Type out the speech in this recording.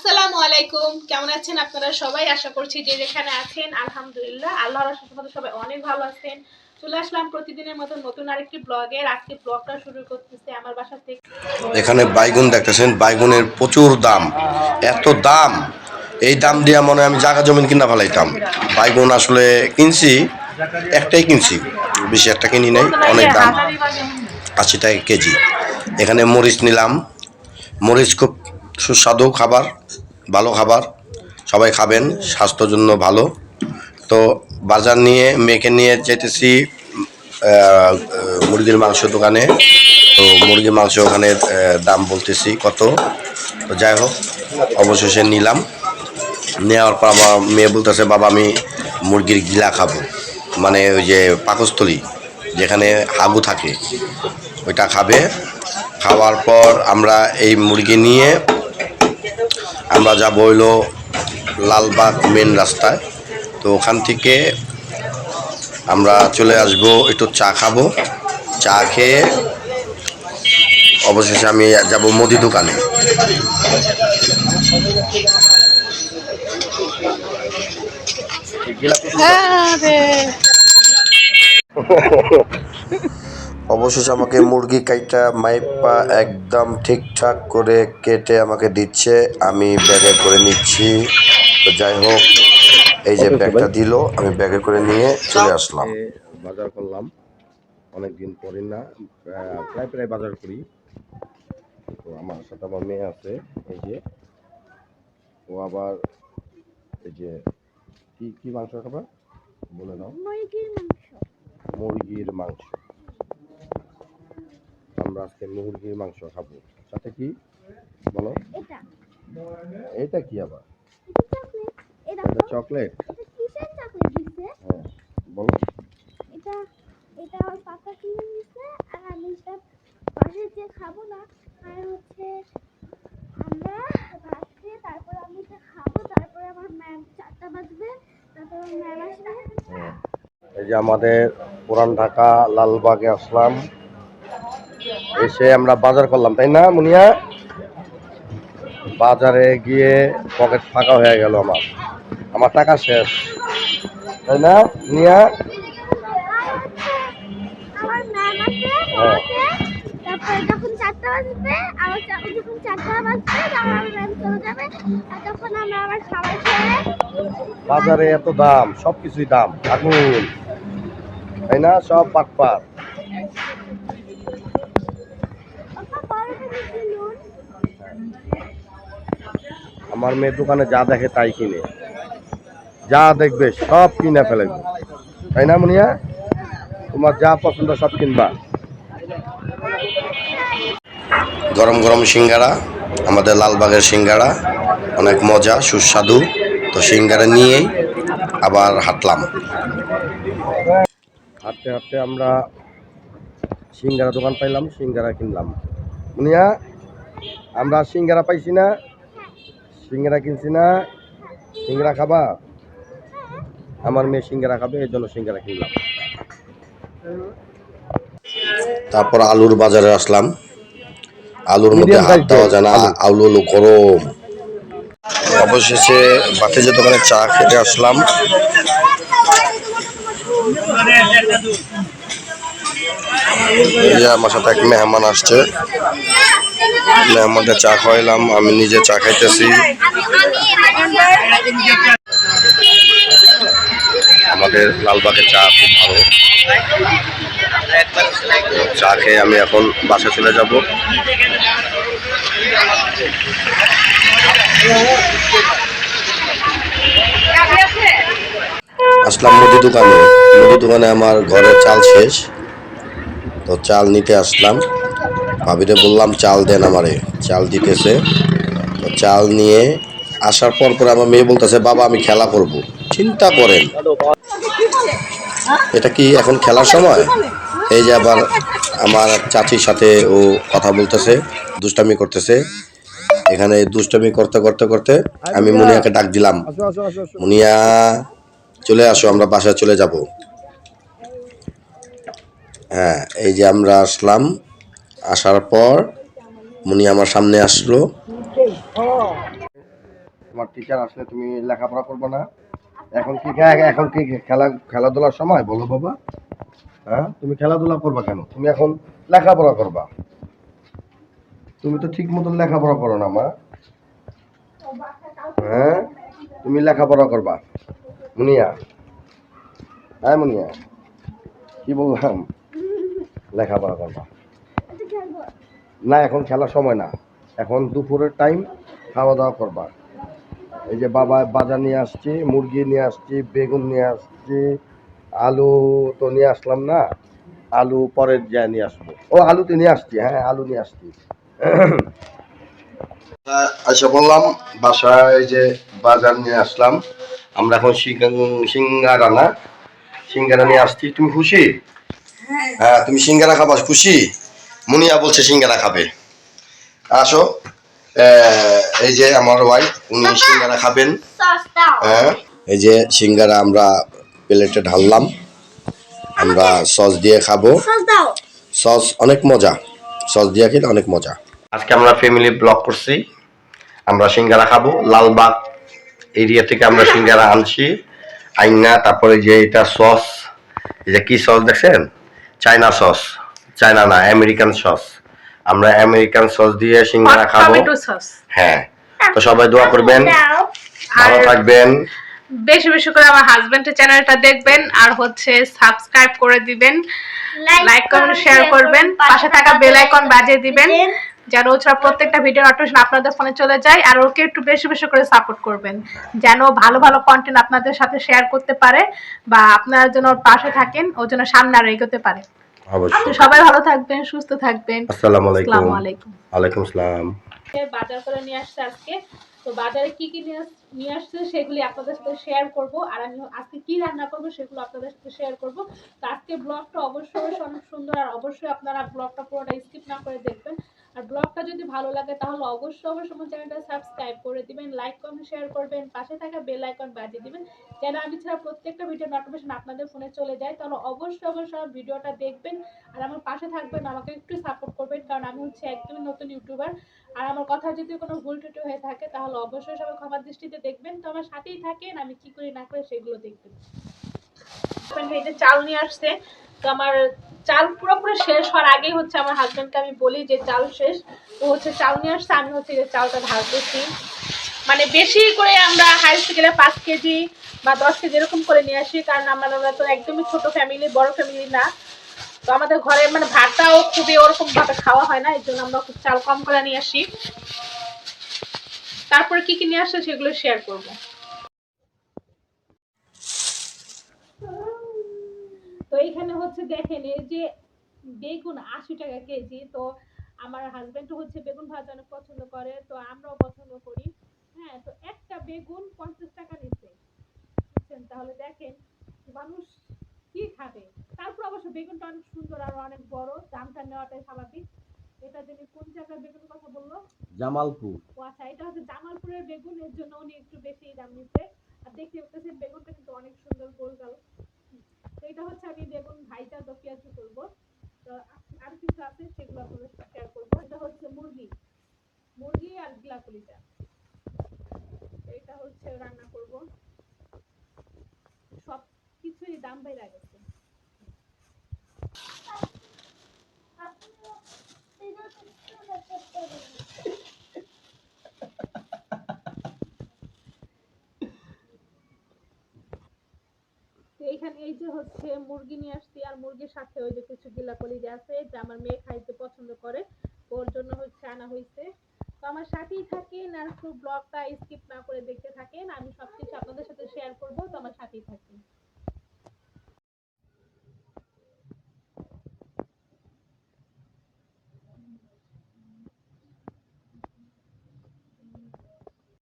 আসসালামু আলাইকুম। কেমন আছেন আপনারা সবাই? আশা করছি যে যেখানে আছেন, আলহামদুলিল্লাহ। আল্লাহর সবাই অনেক ভালো আছেন। চলে আসলাম প্রতিদিনের মতো নতুন আরেকটি ব্লগের আজকে ব্লগটা শুরু করতেছে আমার বাসা থেকে। এখানে বাইগুন দেখতেছেন। বাইগুনের প্রচুর দাম। এত দাম। এই দাম দিয়ে মনে হয় আমি জায়গা জমিন কিনা ফেলাইতাম। বাইগুন আসলে কিনছি, একটাই কিনছি। বেশি একটা কিনি নাই, অনেক দাম। আশি টাকা কেজি। এখানে মরিচ নিলাম। মরিচ খুব সুস্বাদু খাবার, ভালো খাবার, সবাই খাবেন, স্বাস্থ্যের জন্য ভালো। তো বাজার নিয়ে, মেয়েকে নিয়ে যেতেছি মুরগির মাংস দোকানে। তো মুরগির মাংস ওখানে দাম বলতেছি কত? তো যাই হোক, অবশেষে নিলাম। নেওয়ার পর আমার মেয়ে বলতেছে, বাবা, আমি মুরগির গিলা খাব। মানে ওই যে পাকস্থলী, যেখানে হাগু থাকে, ওইটা খাবে। খাওয়ার পর আমরা এই মুরগি নিয়ে আমরা যাব হইল লালবাগ মেন রাস্তায়। তো ওখান থেকে আমরা চলে আসব একটু চা খাব। চা খেয়ে অবশেষে আমি যাব মুদি দোকানে। অবশেষে আমাকে মুরগি কাইটা মাইপা একদম ঠিকঠাক করে কেটে আমাকে দিচ্ছে। আমি ব্যাগে করে নিচ্ছি। তো যাই হোক এই যে ব্যাগটা দিল আমি ব্যাগে করে নিয়ে চলে আসলাম। বাজার করলাম। অনেক দিন পরে না প্রায় প্রায় বাজার করি। তো আমার সাথে আমার মেয়ে আছে এই যে। ও আবার এই যে কি কি মাংস খাবার বলে দাও। মুরগির মাংস। মুরগির মাংস। আমরা আজকে মুরগির মাংস খাব। সাথে কি? বলো। এটা। কি আবার? এটা চকলেট হ্যাঁ বলো। এটা এটা আমার পাপা কিনে দিছে আর আমি এটা পাশে যে খাব না আর হচ্ছে আমরা ভাত খেয়ে তারপর আমি এটা খাব তারপরে আমার ম্যাম চারটা বাজবে তারপর ম্যাম আসবে। এই যে আমাদের পুরান ঢাকা লালবাগে আসলাম। এসে আমরা বাজার করলাম তাই না মুনিয়া? বাজারে গিয়ে পকেট ফাঁকা হয়ে গেল আমার। আমার টাকা শেষ তাই না মুনিয়া? হ্যাঁ। তারপরে যখন চারটা বাজবে আমার যখন চারটা বাজবে আমার ম্যাম চলে যাবে। আর তখন আমরা আবার খাবার খেয়ে বাজারে এত দাম সব কিছুই দাম আগুন তাই না? সব পাটপাট পাপা বড় করে দিলুন আমার মেয়ের দোকানে যা দেখে তাই কিনে। যা দেখবে সব কিনে ফেলে তাই না মুনিয়া? তোমার যা পছন্দ সব কিনবা। গরম গরম সিঙ্গারা আমাদের লালবাগের সিঙ্গারা অনেক মজা সুস্বাদু। তো সিঙ্গারা নিয়েই আবার হাঁটলাম। হাঁটতে হাঁটতে আমরা সিঙ্গারা দোকান পাইলাম সিঙ্গারা কিনলাম। মুনিয়া আমরা সিঙ্গারা পাইছি না সিঙ্গারা কিনছি না সিঙ্গারা খাবা? আমার মেয়ে সিঙ্গারা খাবে এর জন্য সিঙ্গারা কিনলাম। তারপর আলুর বাজারে আসলাম। আলুর মধ্যে হাত দেওয়া যায় না আলু। আলু গরম। অবশেষে বাতিজের দোকানে চা খেতে আসলাম। আমার সাথে এক মেহমান আসছে। মেহমানকে চা খাওয়াইলাম, আমি নিজে চা খাইতেছি। আমাদের লালবাগের চা খুব ভালো। চা খেয়ে আমি এখন বাসা চলে যাব। আসলাম মুদি দোকানে। মুদি দোকানে আমার ঘরের চাল শেষ। তো চাল নিতে আসলাম। ভাবিরে বললাম, চাল দেন আমারে। চাল দিতেছে। চাল নিয়ে আসার পর পর আমার মেয়ে বলতেছে, বাবা, আমি খেলা করব। চিন্তা করেন। এটা কি এখন খেলার সময়? এই যে আবার আমার চাচির সাথে ও কথা বলতেছে, দুষ্টামি করতেছে। এখানে দুষ্টামি করতে করতে করতে আমি মুনিয়াকে ডাক দিলাম। মুনিয়া, চলে আসো, আমরা বাসায় চলে যাব। হ্যাঁ এই যে আমরা আসলাম। আসার পর মুনি আমার সামনে আসলো। তোমার টিচার আসলে তুমি লেখাপড়া করবে না। এখন কি এখন কি খেলা খেলাধুলার সময়? বলো বাবা। হ্যাঁ? তুমি খেলাধুলা করবা কেন? তুমি এখন লেখাপড়া করবা। তুমি তো ঠিক মতন লেখাপড়া করো না, মা। হ্যাঁ? তুমি লেখাপড়া করবা। মুনিয়া। হ্যাঁ মুনিয়া। কি বললাম? লেখাপড়া করবা। না এখন খেলার সময় না। এখন দুপুরের টাইম খাওয়া দাওয়া করবা। এই যে বাবা বাজার নিয়ে আসছি মুরগি নিয়ে আসছি বেগুন নিয়ে আসছি আলু তো নিয়ে আসলাম না আলু পরের যা নিয়ে আসব। ও আলু তো নিয়ে আসছি হ্যাঁ আলু নিয়ে আসছি। আচ্ছা বললাম বাসায় এই যে বাজার নিয়ে আসলাম আমরা এখন সিঙ্গারা না? সিঙ্গারা নিয়ে আসছি তুমি খুশি? হ্যাঁ তুমি সিঙ্গারা খাবা খুশি? মুনিয়া বলছে সিঙ্গারা খাবে। আসো এই যে আমার ওয়াইফ উনি সিঙ্গারা খাবেন। হ্যাঁ এই যে সিঙ্গারা আমরা প্লেটে ঢাললাম। আমরা সস দিয়ে খাব। সস দাও। সস অনেক মজা। সস দিয়ে খেলে অনেক মজা। আজকে আমরা ফ্যামিলি ব্লগ করছি। আমরা সিঙ্গারা খাব। লালবাগ এরিয়া থেকে আমরা সিঙ্গারা আনছি। আইনা তারপরে যে এটা সস এই যে কি সস দেখছেন? চায়না সস চায়না না আমেরিকান সস আমরা আমেরিকান সস দিয়ে সিঙ্গারা খাব। হ্যাঁ তো সবাই দোয়া করবেন। ভালো থাকবেন। বেশি বেশি করে আমার হাজবেন্ডের চ্যানেলটা দেখবেন আর হচ্ছে সাবস্ক্রাইব করে দিবেন। লাইক কমেন্ট শেয়ার করবেন। পাশে থাকা বেল আইকন বাজিয়ে দিবেন। যেন ওছাড়া প্রত্যেকটা ভিডিও নোটিফিকেশন আপনাদের ফোনে চলে যায় আর ওকে একটু বেশি বেশি করে সাপোর্ট করবেন। যেন ভালো ভালো কন্টেন্ট আপনাদের সাথে শেয়ার করতে পারে বা আপনারা যেন ওর পাশে থাকেন ও যেন সামনে আর এগোতে পারে। অবশ্যই। সবাই ভালো থাকবেন সুস্থ থাকবেন। আসসালামু আলাইকুম। আলাইকুম। আসসালাম। বাজার করে নিয়ে আসছে আজকে। তো বাজারে কি কি নিয়ে নিয়ে আসছে সেগুলি আপনাদের সাথে শেয়ার করব। আর আমি আজকে কি রান্না করব সেগুলো আপনাদের সাথে শেয়ার করব। তো আজকে ব্লগটা অবশ্যই অনেক সুন্দর আর অবশ্যই আপনারা ব্লগটা পুরোটা স্কিপ না করে দেখবেন। আর ব্লগটা যদি ভালো লাগে তাহলে অবশ্যই অবশ্যই আমার চ্যানেলটা সাবস্ক্রাইব করে দিবেন, লাইক, কমেন্ট, শেয়ার করবেন, পাশে থাকা বেল আইকন বাজিয়ে দিবেন, যেন আমি ছাড়া প্রত্যেকটা ভিডিও নোটিফিকেশন আপনাদের ফোনে চলে যায়। তাহলে অবশ্যই অবশ্যই ভিডিওটা দেখবেন আর আমার পাশে থাকবেন, আমাকে একটু সাপোর্ট করবেন, কারণ আমি হচ্ছে একদমই নতুন ইউটিউবার আর আমার কথা যদি কোনো ভুল টুটু হয়ে থাকে তাহলে অবশ্যই সবাই ক্ষমার দৃষ্টিতে দেখবেন। তো আমার সাথেই থাকেন, আমি কি করি না করে সেগুলো দেখবেন। এই যে চাল নিয়ে আসছে। তো আমার চাল পুরোপুরি শেষ হওয়ার আগেই হচ্ছে আমার হাজব্যান্ডকে আমি বলি যে চাল শেষ। তো হচ্ছে চাল নিয়ে আসছে, আমি হচ্ছে যে চালটা ঢালতেছি। মানে বেশি করে আমরা হাইস্ট গেলে পাঁচ কেজি বা দশ কেজি এরকম করে নিয়ে আসি, কারণ আমরা আমরা তো একদমই ছোট ফ্যামিলি বড় ফ্যামিলি না। তো আমাদের ঘরে মানে ভাতটাও খুবই ওরকম ভাবে খাওয়া হয় না, এর জন্য আমরা খুব চাল কম করে নিয়ে আসি। তারপরে কি কি নিয়ে আসছে সেগুলো শেয়ার করব। তো এইখানে হচ্ছে দেখেন এই যে বেগুন আশি টাকা কেজি তো আমার হাজবেন্ডও হচ্ছে বেগুন ভাজা অনেক পছন্দ করে তো আমরাও পছন্দ করি। হ্যাঁ তো একটা বেগুন পঞ্চাশ টাকা নিচ্ছে। বুঝছেন? তাহলে দেখেন মানুষ কি খাবে? তারপর অবশ্য বেগুনটা অনেক সুন্দর আর অনেক বড় দামটা নেওয়াটাই স্বাভাবিক। এটা যিনি কোন জায়গার বেগুন কথা বলল? জামালপুর। ও আচ্ছা এটা হচ্ছে জামালপুরের বেগুন এর জন্য উনি একটু বেশি দাম নিচ্ছে। আর দেখতে পাচ্ছেন বেগুনটা কিন্তু অনেক সুন্দর গোল গাল এটা হচ্ছে আমি বেগুন ভাইটা তো পেঁয়াজ করব তো আর কিছু আছে সেগুলো আপনাদের শেয়ার করব এটা হচ্ছে মুরগি মুরগি আর গিলাকুলিটা এটা হচ্ছে রান্না করব সব কিছুই দাম বেড়ে গেছে তো এইখানে এই যে হচ্ছে মুরগি নিয়ে আসছি আর মুরগির সাথে ওই যে কিছু গিলাকলি যে আছে, যে আমার মেয়ে খাইতে পছন্দ করে, ওর জন্য হচ্ছে আনা হয়েছে তো আমার সাথেই থাকেন আর ব্লগটা স্কিপ না করে দেখতে থাকেন। আমি সবকিছু আপনাদের সাথে শেয়ার করব, তো আমার সাথেই থাকেন।